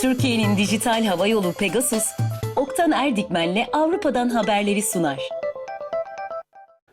Türkiye'nin dijital hava yolu Pegasus, Oktan Erdikmen'le Avrupa'dan haberleri sunar.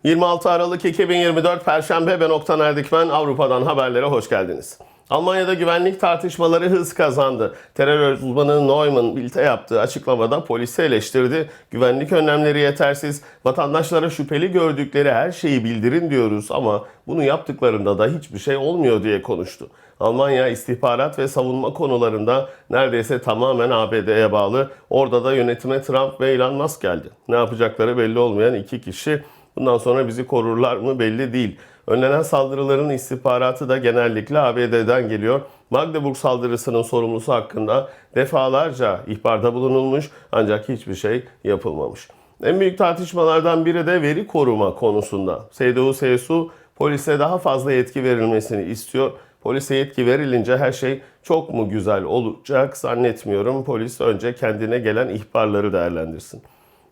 26 Aralık 2024 Perşembe ben Oktan Erdikmen Avrupa'dan haberlere hoş geldiniz. Almanya'da güvenlik tartışmaları hız kazandı. Terör uzmanı Neumann Bild'e yaptığı açıklamada polisi eleştirdi. Güvenlik önlemleri yetersiz. Vatandaşlara şüpheli gördükleri her şeyi bildirin diyoruz ama bunu yaptıklarında da hiçbir şey olmuyor diye konuştu. Almanya istihbarat ve savunma konularında neredeyse tamamen ABD'ye bağlı. Orada da yönetime Trump ve Elon Musk geldi. Ne yapacakları belli olmayan iki kişi Bundan sonra bizi korurlar mı belli değil. Önlenen saldırıların istihbaratı da genellikle ABD'den geliyor. Magdeburg saldırısının sorumlusu hakkında defalarca ihbarda bulunulmuş ancak hiçbir şey yapılmamış. En büyük tartışmalardan biri de veri koruma konusunda. CDU-CSU polise daha fazla yetki verilmesini istiyor. Polise yetki verilince her şey çok mu güzel olacak zannetmiyorum. Polis önce kendine gelen ihbarları değerlendirsin.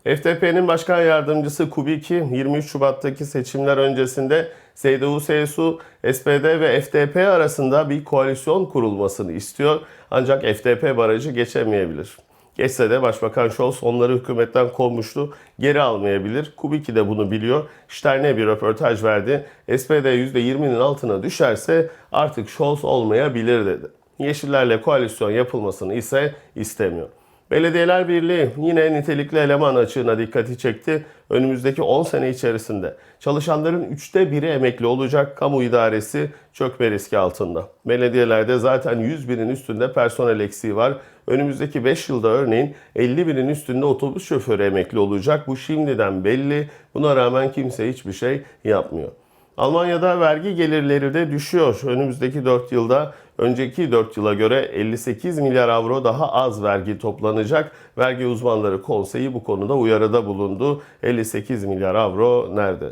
FDP'nin başkan yardımcısı Kubicki 23 Şubat'taki seçimler öncesinde CDU-CSU, SPD ve FDP arasında bir koalisyon kurulmasını istiyor. Ancak FDP barajı geçemeyebilir. Geçse de Başbakan Scholz onları hükümetten kovmuştu. Geri almayabilir. Kubicki de bunu biliyor. Stern'e bir röportaj verdi. SPD %20'nin altına düşerse artık Scholz olmayabilir dedi. Yeşillerle koalisyon yapılmasını ise istemiyor. Belediyeler Birliği yine nitelikli eleman açığına dikkati çekti. Önümüzdeki 10 sene içerisinde çalışanların üçte biri emekli olacak kamu idaresi çökme riski altında. Belediyelerde zaten 100 binin üstünde personel eksiği var. Önümüzdeki 5 yılda örneğin 50 binin üstünde otobüs şoförü emekli olacak. Bu şimdiden belli. Buna rağmen kimse hiçbir şey yapmıyor. Almanya'da vergi gelirleri de düşüyor. Önümüzdeki 4 yılda önceki 4 yıla göre 58 milyar avro daha az vergi toplanacak. Vergi uzmanları konseyi bu konuda uyarıda bulundu. 58 milyar avro nerede?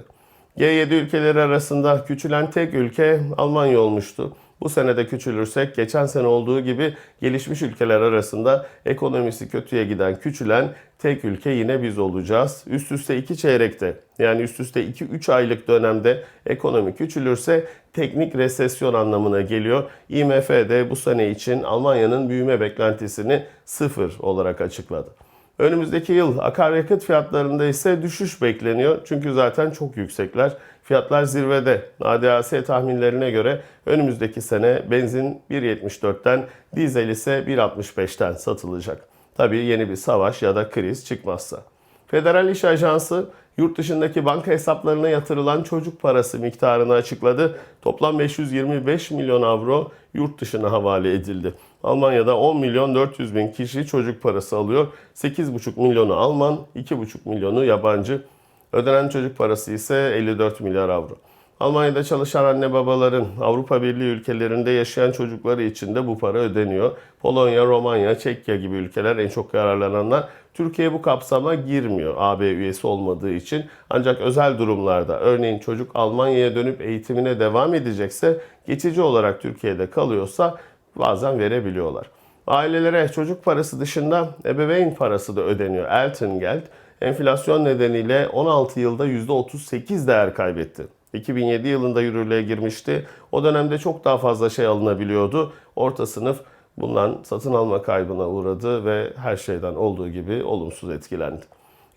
G7 ülkeleri arasında küçülen tek ülke Almanya olmuştu. Bu senede küçülürsek geçen sene olduğu gibi gelişmiş ülkeler arasında ekonomisi kötüye giden küçülen tek ülke yine biz olacağız. Üst üste iki çeyrekte yani üst üste 2-3 aylık dönemde ekonomi küçülürse teknik resesyon anlamına geliyor. IMF de bu sene için Almanya'nın büyüme beklentisini sıfır olarak açıkladı. Önümüzdeki yıl akaryakıt fiyatlarında ise düşüş bekleniyor. Çünkü zaten çok yüksekler. Fiyatlar zirvede. ADAS tahminlerine göre önümüzdeki sene benzin 1.74'ten, dizel ise 1.65'ten satılacak. Tabii yeni bir savaş ya da kriz çıkmazsa. Federal İş Ajansı yurt dışındaki banka hesaplarına yatırılan çocuk parası miktarını açıkladı. Toplam 525 milyon avro yurt dışına havale edildi. Almanya'da 10 milyon 400 bin kişi çocuk parası alıyor. 8,5 milyonu Alman, 2,5 milyonu yabancı. Ödenen çocuk parası ise 54 milyar avro. Almanya'da çalışan anne babaların Avrupa Birliği ülkelerinde yaşayan çocukları için de bu para ödeniyor. Polonya, Romanya, Çekya gibi ülkeler en çok yararlananlar. Türkiye bu kapsama girmiyor AB üyesi olmadığı için. Ancak özel durumlarda örneğin çocuk Almanya'ya dönüp eğitimine devam edecekse geçici olarak Türkiye'de kalıyorsa bazen verebiliyorlar. Ailelere çocuk parası dışında ebeveyn parası da ödeniyor. Elterngeld enflasyon nedeniyle 16 yılda %38 değer kaybetti. 2007 yılında yürürlüğe girmişti. O dönemde çok daha fazla şey alınabiliyordu. Orta sınıf bundan satın alma kaybına uğradı ve her şeyden olduğu gibi olumsuz etkilendi.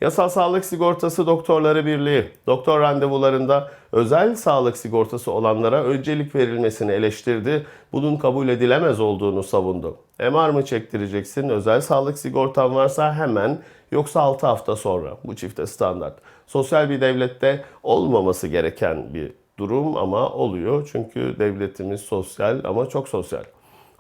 Yasal Sağlık Sigortası Doktorları Birliği, doktor randevularında özel sağlık sigortası olanlara öncelik verilmesini eleştirdi. Bunun kabul edilemez olduğunu savundu. MR mı çektireceksin, özel sağlık sigortan varsa hemen yoksa 6 hafta sonra. Bu çifte standart. Sosyal bir devlette olmaması gereken bir durum ama oluyor. Çünkü devletimiz sosyal ama çok sosyal.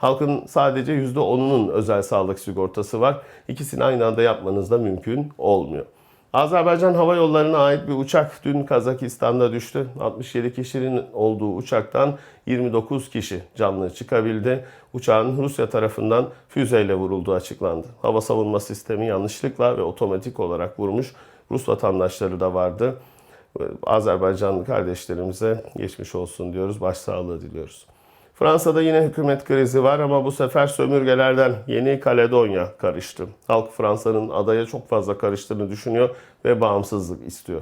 Halkın sadece %10'unun özel sağlık sigortası var. İkisini aynı anda yapmanız da mümkün olmuyor. Azerbaycan Hava Yolları'na ait bir uçak dün Kazakistan'da düştü. 67 kişinin olduğu uçaktan 29 kişi canlı çıkabildi. Uçağın Rusya tarafından füzeyle vurulduğu açıklandı. Hava savunma sistemi yanlışlıkla ve otomatik olarak vurmuş. Rus vatandaşları da vardı. Azerbaycanlı kardeşlerimize geçmiş olsun diyoruz. Başsağlığı diliyoruz. Fransa'da yine hükümet krizi var ama bu sefer sömürgelerden Yeni Kaledonya karıştı. Halk Fransa'nın adaya çok fazla karıştığını düşünüyor ve bağımsızlık istiyor.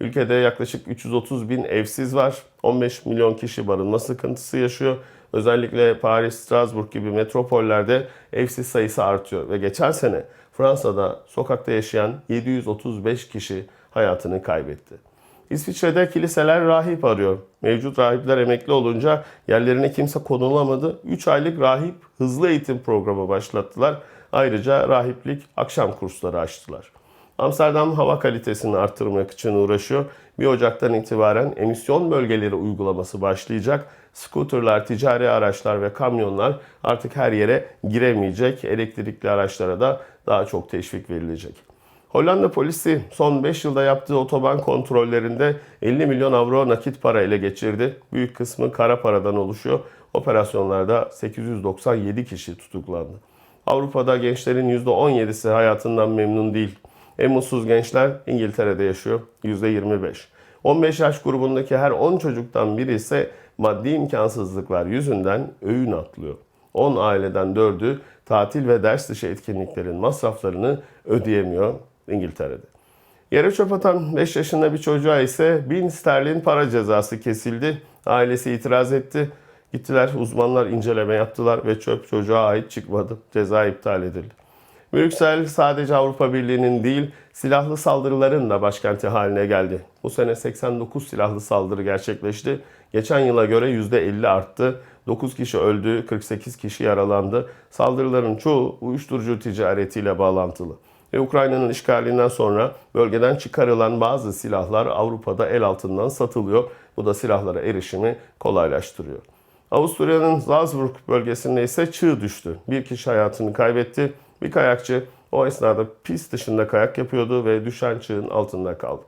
Ülkede yaklaşık 330 bin evsiz var. 15 milyon kişi barınma sıkıntısı yaşıyor. Özellikle Paris, Strasbourg gibi metropollerde evsiz sayısı artıyor ve geçen sene Fransa'da sokakta yaşayan 735 kişi hayatını kaybetti. İsviçre'de kiliseler rahip arıyor. Mevcut rahipler emekli olunca yerlerine kimse konulamadı. 3 aylık rahip hızlı eğitim programı başlattılar. Ayrıca rahiplik akşam kursları açtılar. Amsterdam hava kalitesini arttırmak için uğraşıyor. 1 Ocak'tan itibaren emisyon bölgeleri uygulaması başlayacak. Scooterlar, ticari araçlar ve kamyonlar artık her yere giremeyecek. Elektrikli araçlara da daha çok teşvik verilecek. Hollanda polisi son 5 yılda yaptığı otoban kontrollerinde 50 milyon avro nakit para ele geçirdi. Büyük kısmı kara paradan oluşuyor. Operasyonlarda 897 kişi tutuklandı. Avrupa'da gençlerin %17'si hayatından memnun değil. En mutsuz gençler İngiltere'de yaşıyor %25. 15 yaş grubundaki her 10 çocuktan biri ise maddi imkansızlıklar yüzünden öğün atlıyor. 10 aileden 4'ü tatil ve ders dışı etkinliklerin masraflarını ödeyemiyor İngiltere'de. Yere çöp atan 5 yaşında bir çocuğa ise 1000 sterlin para cezası kesildi. Ailesi itiraz etti. Gittiler uzmanlar inceleme yaptılar ve çöp çocuğa ait çıkmadı. Ceza iptal edildi. Brüksel sadece Avrupa Birliği'nin değil silahlı saldırıların da başkenti haline geldi. Bu sene 89 silahlı saldırı gerçekleşti. Geçen yıla göre %50 arttı. 9 kişi öldü, 48 kişi yaralandı. Saldırıların çoğu uyuşturucu ticaretiyle bağlantılı. Ve Ukrayna'nın işgalinden sonra bölgeden çıkarılan bazı silahlar Avrupa'da el altından satılıyor. Bu da silahlara erişimi kolaylaştırıyor. Avusturya'nın Salzburg bölgesinde ise çığ düştü. Bir kişi hayatını kaybetti. Bir kayakçı o esnada pist dışında kayak yapıyordu ve düşen çığın altında kaldı.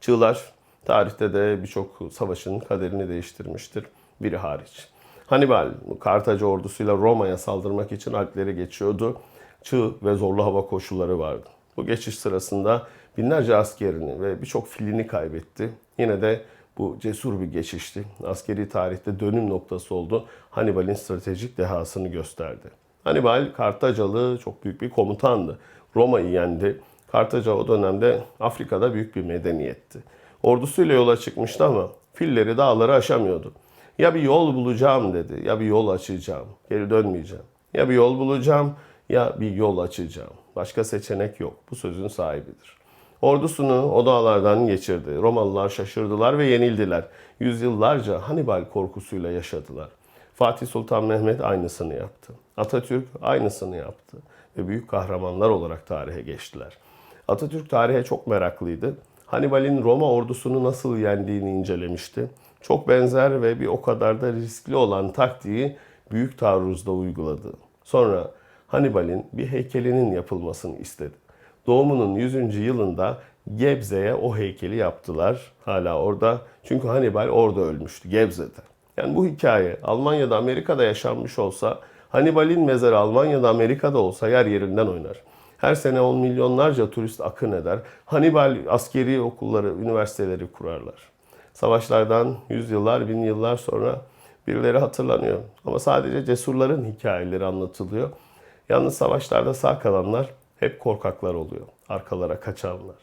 Çığlar tarihte de birçok savaşın kaderini değiştirmiştir. Biri hariç. Hannibal, Kartaca ordusuyla Roma'ya saldırmak için Alpleri geçiyordu. Çığ ve zorlu hava koşulları vardı. Bu geçiş sırasında binlerce askerini ve birçok filini kaybetti. Yine de bu cesur bir geçişti. Askeri tarihte dönüm noktası oldu. Hannibal'in stratejik dehasını gösterdi. Hannibal Kartacalı çok büyük bir komutandı. Roma'yı yendi. Kartaca o dönemde Afrika'da büyük bir medeniyetti. Ordusuyla yola çıkmıştı ama filleri dağları aşamıyordu. Ya bir yol bulacağım dedi, ya bir yol açacağım, geri dönmeyeceğim. Ya bir yol bulacağım, ya bir yol açacağım. Başka seçenek yok. Bu sözün sahibidir. Ordusunu o dağlardan geçirdi. Romalılar şaşırdılar ve yenildiler. Yüzyıllarca Hannibal korkusuyla yaşadılar. Fatih Sultan Mehmet aynısını yaptı. Atatürk aynısını yaptı. Ve büyük kahramanlar olarak tarihe geçtiler. Atatürk tarihe çok meraklıydı. Hannibal'in Roma ordusunu nasıl yendiğini incelemişti. Çok benzer ve bir o kadar da riskli olan taktiği Büyük Taarruz'da uyguladı. Sonra Hannibal'in bir heykelinin yapılmasını istedi. Doğumunun 100. yılında Gebze'ye o heykeli yaptılar. Hala orada. Çünkü Hannibal orada ölmüştü, Gebze'de. Yani bu hikaye Almanya'da, Amerika'da yaşanmış olsa, Hannibal'in mezarı Almanya'da, Amerika'da olsa yer yerinden oynar. Her sene on milyonlarca turist akın eder. Hannibal askeri okulları, üniversiteleri kurarlar. Savaşlardan yüzyıllar, bin yıllar sonra birileri hatırlanıyor. Ama sadece cesurların hikayeleri anlatılıyor. Yalnız savaşlarda sağ kalanlar hep korkaklar oluyor. Arkalara kaçanlar.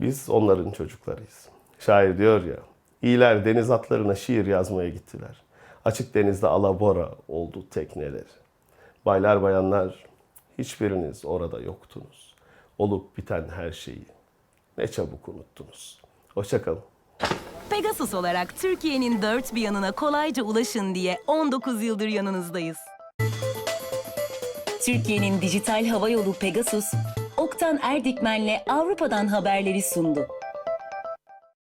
Biz onların çocuklarıyız. Şair diyor ya, iyiler deniz atlarına şiir yazmaya gittiler. Açık denizde alabora oldu tekneleri. Baylar bayanlar, hiçbiriniz orada yoktunuz. Olup biten her şeyi ne çabuk unuttunuz. Hoşçakalın. Pegasus olarak Türkiye'nin dört bir yanına kolayca ulaşın diye 19 yıldır yanınızdayız. Türkiye'nin dijital hava yolu Pegasus, Oktan Erdikmen'le Avrupa'dan haberleri sundu.